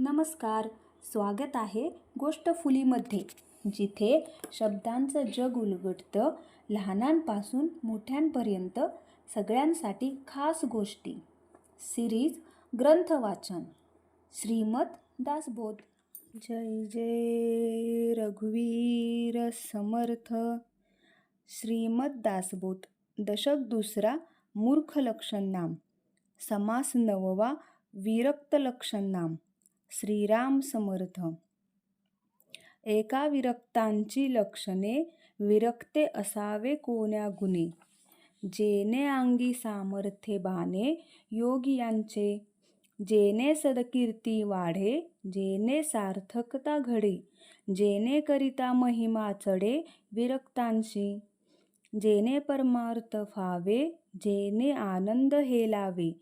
नमस्कार स्वागत आहे गोष्ट फुलीमध्ये जिथे शब्दांचं जग उलगडतं लहानांपासून मोठ्यांपर्यंत सगळ्यांसाठी खास गोष्टी. सिरीज ग्रंथ वाचन. दासबोध. जय जय रघुवीर समर्थ. श्रीमद दासबोध दशक दुसरा मूर्ख लक्षण नाम. समास नववा विरक्त लक्षण नाम. श्रीराम समर्थ. एका विरक्तांची लक्षणे विरक्ते असावे कोण्या गुणे जेने अंगी सामर्थ्ये बाणे योगियांचे जेने सदकीर्ती वाढे जेने सार्थकता घडे. जेने करिता महिमा चढे विरक्तांशी. जेने परमार्थ फावे जेने आनंद हेलावे.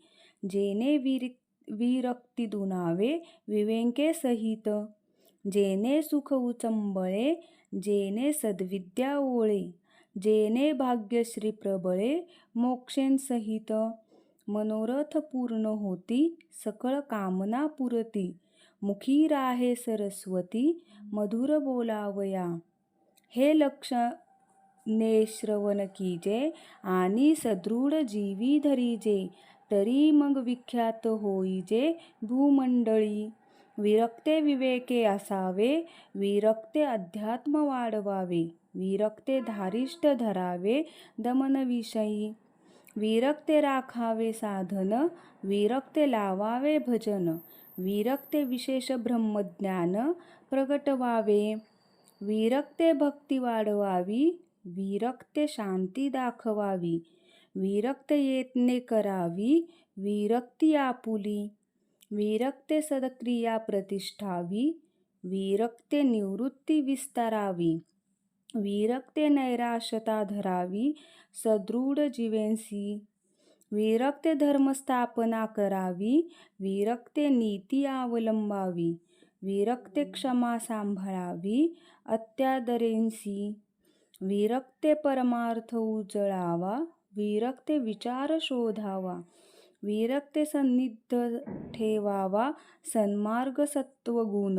जेने विर विरक्ती दुनावे विवेंके सहित. जेने सुख उचंबळे जेने सद्विद्या ओळे जेने भाग्यश्री प्रबळे मोक्षेन सहित. मनोरथ पूर्ण होती सकळ कामना पुरती मुखी राहे सरस्वती मधुर बोलावया. हे लक्ष ने श्रवण कीजे आणि सदृढ जीवी धरीजे. तरी मग विख्यात होईजे भूमंडळी. विरक्ते विवेके असावे विरक्ते अध्यात्म वाढवावे विरक्ते धारिष्ट धरावे दमनविषयी. विरक्ते राखावे साधन विरक्ते लावावे भजन विरक्ते विशेष ब्रह्मज्ञान प्रगटवावे. विरक्ते भक्ती वाढवावी विरक्ते शांती दाखवावी विरक्त येतने करावी विरक्ती आपुली. विरक्ते सदक्रिया प्रतिष्ठावी विरक्ते निवृत्ती विस्तारावी. विरक्ते नैराश्यता धरावी सदृढ जीवेंसी. विरक्ते धर्मस्थापना करावी विरक्ते नीती अवलंबावी. विरक्ते क्षमा सांभाळावी अत्यादरेंसी. विरक्ते परमार्थ उजळावा. विरक्ते विचार शोधावा. विरक्ते सन्निध ठेवावा सन्मार्ग सत्वगुण.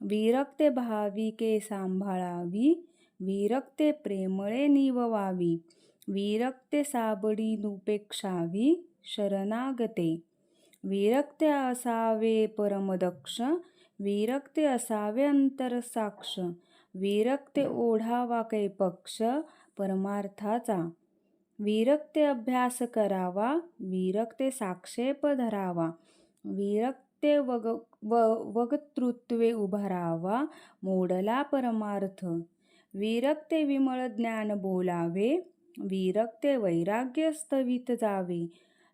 विरक्ते भाविके सांभाळावी विरक्ते प्रेमळे निववावी विरक्ते साबडी नुपेक्षावी शरणागते. विरक्ते असावे परमदक्ष विरक्ते असावे अंतरसाक्ष विरक्ते ओढावा कैपक्ष परमार्थाचा. विरक्ते अभ्यास करावा विरक्ते साक्षेप धरावा विरक्ते वग व वक्तृत्वे उभारावा मोडला परमार्थ. विरक्ते विमळ ज्ञान बोलावे विरक्ते वैराग्य स्थवित जावे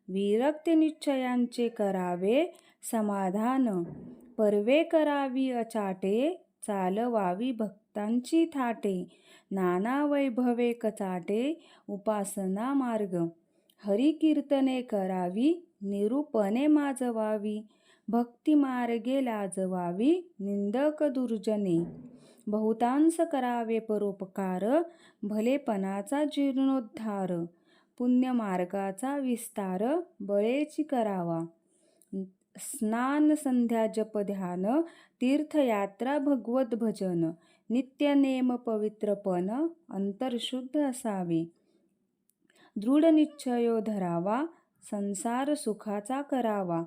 विरक्ते निश्चयांचे करावे समाधान. परवे करावी अचाटे चालवावी भक्तांची थाटे नाना वैभवे कचाटे उपासना मार्ग. हरिकीर्तने करावी निरूपणे माजवावी भक्ती मार्गे लाजवावी निंदक दुर्जने. बहुतांश करावे परोपकार भलेपणाचा जीर्णोद्धार पुण्यमार्गाचा विस्तार बळेची करावा. स्नान संध्या जप ध्यान तीर्थयात्रा भगवत भजन नित्यनेम पवित्रपण अंतरशुद्ध असावे. दृढ निश्चयो धरावा संसार सुखाचा करावा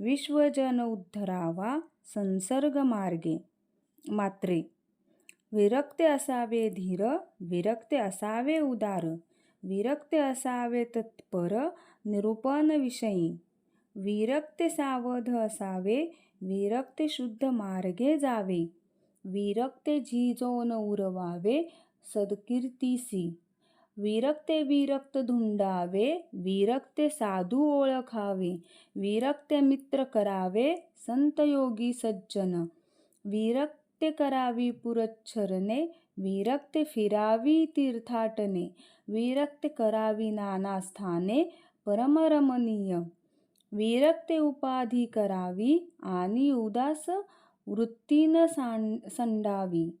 विश्वजन उद्धरावा संसर्ग मार्गे. मात्रे विरक्ते असावे धीर विरक्ते असावे उदार विरक्ते असावे तत्पर निरूपण विषयी. विरक्ते सावध असावे विरक्ते शुद्ध मार्गे जावे. विरक्ते झिजोन उरवावे सदकीर्तीसी विरक्ते विरक्त धुंडावे विरक्ते साधू ओळखावे विरक्ते मित्र करावे संत योगी सज्जन विरक्ते करावी पुरच्छरणे विरक्ते फिरावी तीर्थाटने विरक्ते करावी नाना स्थाने परमरमणीय विरक्ते उपाधी करावी आणि उदास वृत्ती सांड संडावी.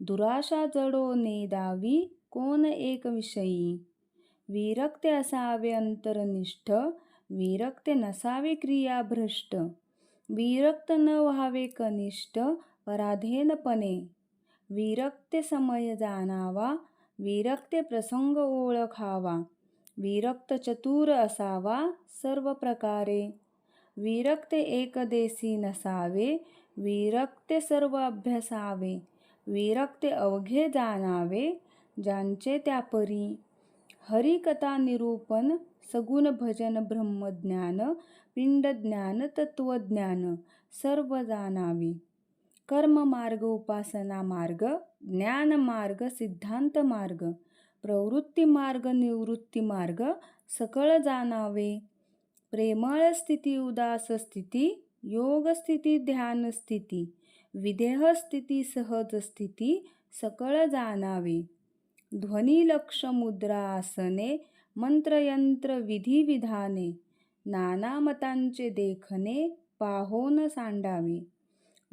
दुराशा जडो नेदावी कोण एक विषयी? विरक्ते असावे अंतरनिष्ठ विरक्ते नसावे क्रियाभ्रष्ट विरक्त न व्हावे कनिष्ठ पराधेनपणे विरक्ते समय जाणावा विरक्ते प्रसंग ओळखावा. विरक्त चतुर असावा सर्व प्रकारे. विरक्त एकदेशी नसावे विरक्ते सर्व अभ्यासावे विरक्ते अवघे जाणावे ज्यांचे त्या परी हरिकथा निरूपण सगुण भजन ब्रह्मज्ञान पिंडज्ञान तत्वज्ञान सर्व जाणावे. कर्म मार्ग उपासना मार्ग ज्ञान मार्ग सिद्धांत मार्ग प्रवृत्ती मार्ग निवृत्ती मार्ग सकळ जाणावे. प्रेमळ स्थिती उदास स्थिती योगस्थिती ध्यानस्थिती विदेहस्थिती सहजस्थिती सहज स्थिती सकळ जाणावे. ध्वनिलक्ष मुद्रासने मुद्रा आसने मंत्रयंत्र विधिविधाने नाना मतांचे देखणे पाहोन सांडावे.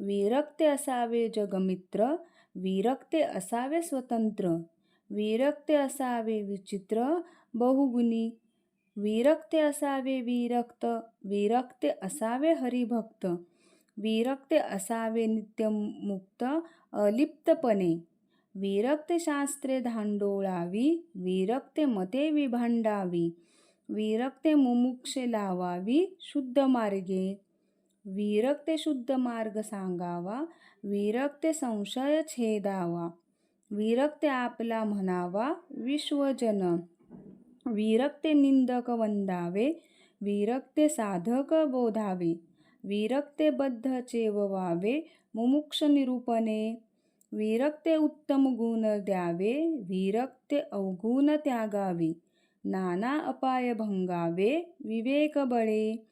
विरक्ते असावे जगमित्र विरक्ते असावे स्वतंत्र. विरक्ते असावे विचित्र बहुगुणी विरक्ते असावे विरक्त विरक्ते असावे हरिभक्त विरक्ते असावे नित्यमुक्त अलिप्तपणे. विरक्ते शास्त्रे धांडोळावी विरक्ते मते विभांडावी विरक्ते मुमुक्षे लावावी शुद्ध मार्गे. विरक्ते शुद्ध मार्ग सांगावा विरक्ते संशय छेदावा विरक्ते आपला म्हणावा विश्वजन. विरक्ते निंदक वंदावे विरक्ते साधक बोधावे विरक्ते बद्ध चेववावे मुमुक्ष निरूपणे. विरक्ते उत्तम गुण द्यावे विरक्ते अवगुण त्यागावे नाना अपाय भंगावे विवेक बळे.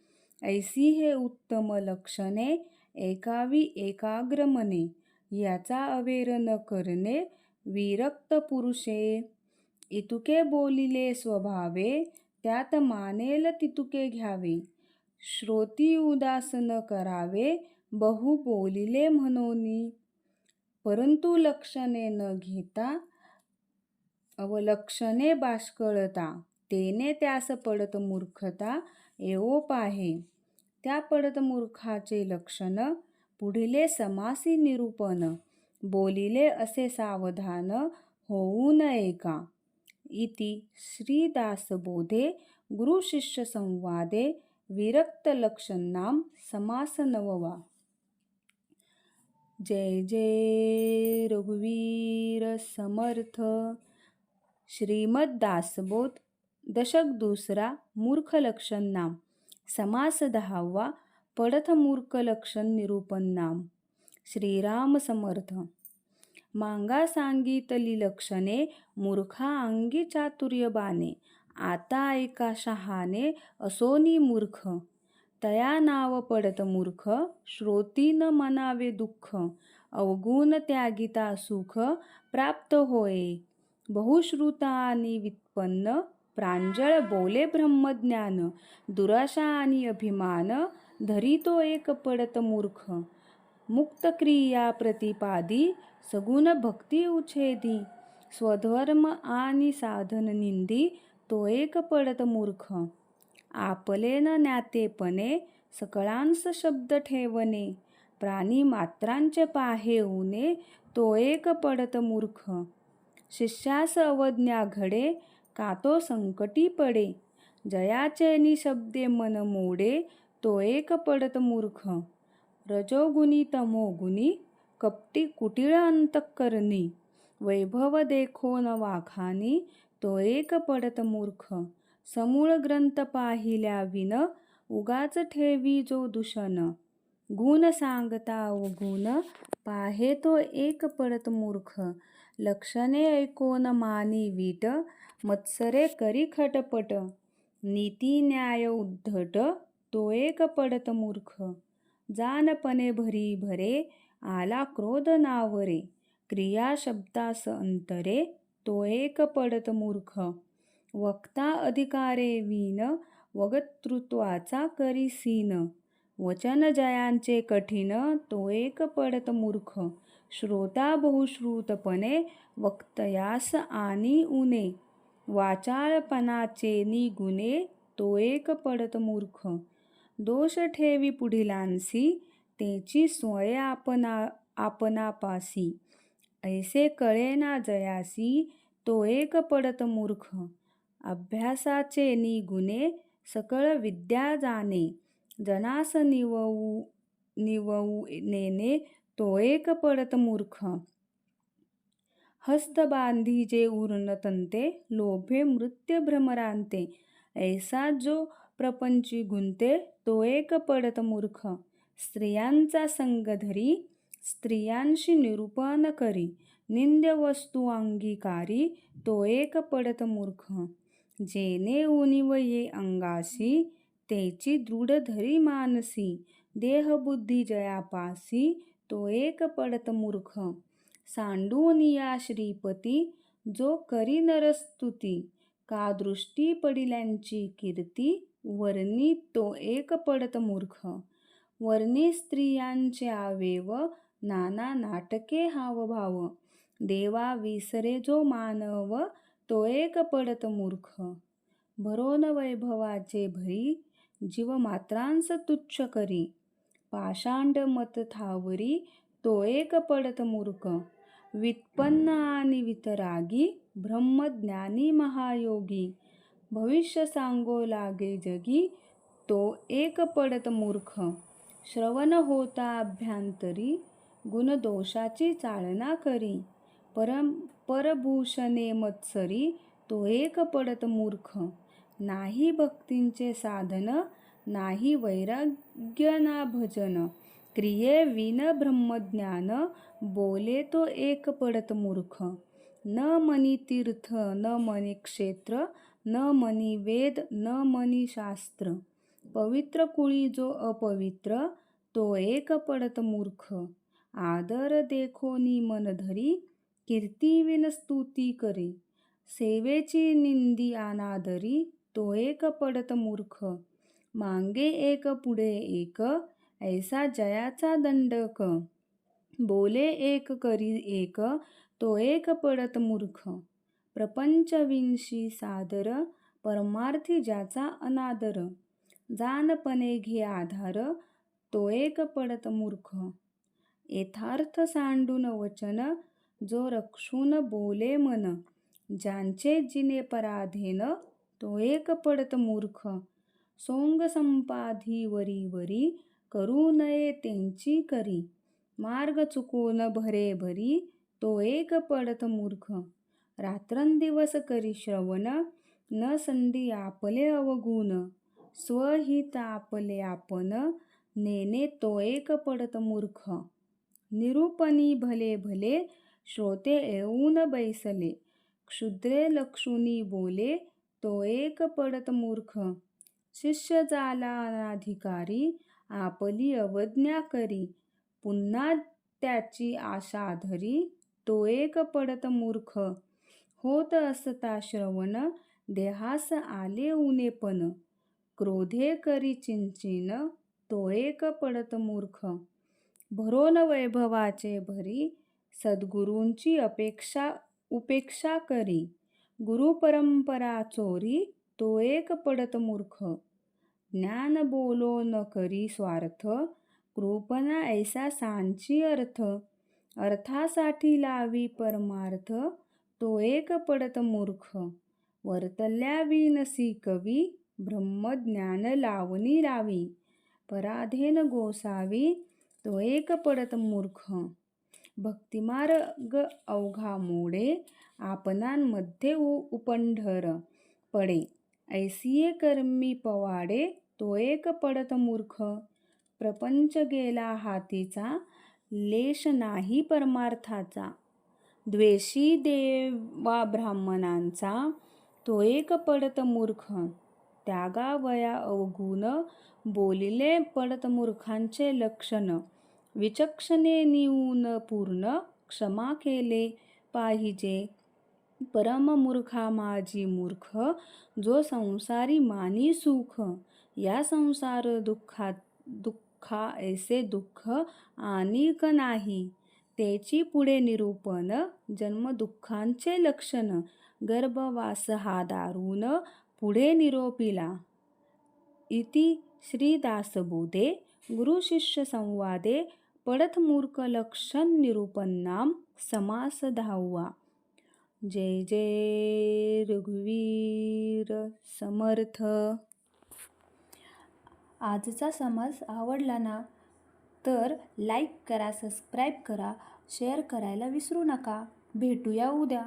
ऐसी हे उत्तम लक्षणे एकावी एकाग्र मने याचा अवेर न करणे विरक्त पुरुषे. इतुके बोलिले स्वभावे त्यात मानेल तितुके घ्यावे. श्रोती उदासन करावे बहु बोलिले म्हणोनी. परंतु लक्षणे न घेता अवलक्षणे बाष्कळता तेने त्यास पडत मूर्खता एवो पाहे. त्या पडत मूर्खाचे लक्षण पुढिले समासी निरूपण बोलिले असे सावधान होऊ नये का? इति श्रीदासबोधे गुरुशिष्यसंवादे विरक्तलक्षणां समासनववा। जय जय रघुवीर समर्थ। श्रीमद्दासबोध दशक दुसरा मूर्ख लक्षण नाम समास दहावा पडथ मूर्ख लक्षण निरूपण नाम श्रीराम समर्थ। मांगा सांगितली लक्षणे मूर्खा अंगी चातुर्य बाणे आता एका शहाने असोनी मूर्ख. तया नाव पडत मूर्ख श्रोती न मनावे दुःख. अवगुण त्यागिता सुख प्राप्त होय बहुश्रुता आणि वित्पन्न प्रांजळ बोले ब्रह्मज्ञान. दुराशा आणि अभिमान धरितो एक पडत मूर्ख. मुक्त क्रिया प्रतिपादी सगुण भक्ती उछेदी स्वधर्म आणि साधन निंदी तो एक पडत मूर्ख. आपले न ज्ञातेपणे सकळांस शब्द ठेवणे प्राणी मात्रांचे पाहे उने तो एक पडत मूर्ख. शिष्यास अवज्ञा घडे का तो संकटी पडे? जयाचे निशब्दे मन मोडे तो एक पडत मूर्ख. रजोगुणी तमोगुणी कपटी कुटिळ अंतकरणी वैभव देखो न वाघानी तो एक पडत मूर्ख. समूळ ग्रंथ पाहिल्या विन उगाच ठेवी जो दूषण. गुण सांगता गुण पाहे तो एक पडत मूर्ख. लक्षणे ऐकोन मानी वीट मत्सरे करी खटपट. नीती न्याय उद्धट तो एक पडत मूर्ख. जानपणे भरी भरे आला क्रोध नावरे. क्रिया शब्दास अंतरे तो एक पडत मूर्ख. वक्ता अधिकारे वीन वगतृत्वाचा करी सीन वचन जयांचे कठीण तो एक पडत मूर्ख. श्रोता बहुश्रुतपणे वक्तयास आणि उने वाचाळपणाचे निगुणे तो एक पडत मूर्ख. दोष ठेवी पुढिलांसी तेची सोय आपणा आपणापासी. ऐसे कळेना जयासी तो एक पडत मूर्ख. अभ्यासाचे निगुणे सकळ विद्या जाणे. जनास निवऊ निवऊ नेने तो एक पडत मूर्ख. हस्त बांधी जे उर्नतंते लोभे मृत्य भ्रमरांते. ऐसा जो प्रपंची गुंते तो एक पडत मूर्ख. स्त्रियांचा संग धरी स्त्रियांशी निरूपण करी. निंद्य वस्तू अंगीकारी तो एक पडत मूर्ख. जेने उनिव ये अंगासी तेची दृढ धरी मानसी. देहबुद्धी जयापासी तो एक पडत मूर्ख. सांडूनिया श्रीपती जो करी नरस्तुती. का दृष्टी पडिल्यांची कीर्ती वर्णी तो एक पडत मूर्ख. वर्णे स्त्रियांचे आवेव नाना नाटके हावभाव. देवा विसरे जो मानव तो एक पडत मूर्ख. भरोन वैभवाचे भरी जीव मात्रांस तुच्छ करी. पाषांड मत थावरी तो एक पडत मूर्ख. वित्पन्न आणि वितरागी ब्रह्मज्ञानी महायोगी. भविष्य सांगो लागे जगी तो एक पडत मूर्ख. श्रवण होता अभ्यांतरी गुणदोषाची चालना करी. परम परभूषणे मत्सरी तो एक पडत मूर्ख. नाही भक्तींचे साधन नाही वैराग्य ना भजन. क्रिये विन ब्रह्मज्ञान बोले तो एक पडत मूर्ख. न मनी तीर्थ न मनी क्षेत्र न मनी वेद न मनी शास्त्र. पवित्र कुळी जो अपवित्र तो एक पडत मूर्ख. आदर देखोनी मन धरी कीर्ती विन स्तुती करी. सेवेची निंदी अनादरी तो एक पडत मूर्ख. मांगे एक पुढे एक ऐसा जयाचा दंडक बोले एक करी एक तो एक पडत मूर्ख. प्रपंचविंशी सादर परमार्थी ज्याचा अनादर. जानपणे घे आधार तो एक पडत मूर्ख. यथार्थ सांडून वचन जो रक्षून बोले मन. ज्यांचे जिने पराधेन तो एक पडत मूर्ख. सोंग संपाधी वरी वरी करू नये त्यांची करी. मार्ग चुकून भरे भरी तो एक पडत मूर्ख. रात्रंदिवस करी श्रवण न संधी आपले अवगुण. स्वहित आपले आपण नेने तो एक पडत मूर्ख. निरूपणी भले भले श्रोते येऊन बैसले. क्षुद्रे लक्षुनी बोले तो एक पडत मूर्ख. शिष्य झाला अनाधिकारी आपली अवज्ञा करी. पुन्हा त्याची आशा धरी तो एक पडत मूर्ख. होत असता श्रवण देहास आले उनेपण क्रोधे करी चिंचिन तो एक पडत मूर्ख. भरोन वैभवाचे भरी सद्गुरूंची अपेक्षा उपेक्षा करी. गुरुपरंपरा चोरी तो एक पडत मूर्ख. ज्ञान बोलो न करी स्वार्थ कृपना ऐसा सांची अर्थ. अर्थासाठी लावी परमार्थ तो एक पडत मूर्ख. वर्तल्या विनसी कवी ब्रह्मज्ञान लावणी लावी पराधेन गोसावी तो एक पडत मूर्ख. भक्तिमार्ग अवघा मोडे आपणांमध्ये उ उपंढर पडे. ऐसिये कर्मी पवाडे तो एक पडत मूर्ख. प्रपंच गेला हातीचा लेश नाही परमार्थाचा. द्वेषी देवा ब्राह्मणांचा तो एक पडत मूर्ख. त्यागावया अवगुण बोलिले पडत मूर्खांचे लक्षण. विचक्षणे निऊन पूर्ण क्षमा केले पाहिजे. परममूर्खा माझी मूर्ख जो संसारी मानी सुख. या संसार दुःखात दुःखा ऐसे दुःख आणिक नाही. त्याची पुढे निरूपण जन्म दुःखांचे लक्षण. गर्भवास हा दारुण पुढे निरोपिला. इति श्रीदासबोधे गुरुशिष्यसंवादे गुरु लक्षण समास दहावा जय जय रघुवीर समर्थ. आजचा समास आवडला ना तर लाईक करा सबस्क्राईब करा शेअर करायला विसरू नका. भेटूया उद्या.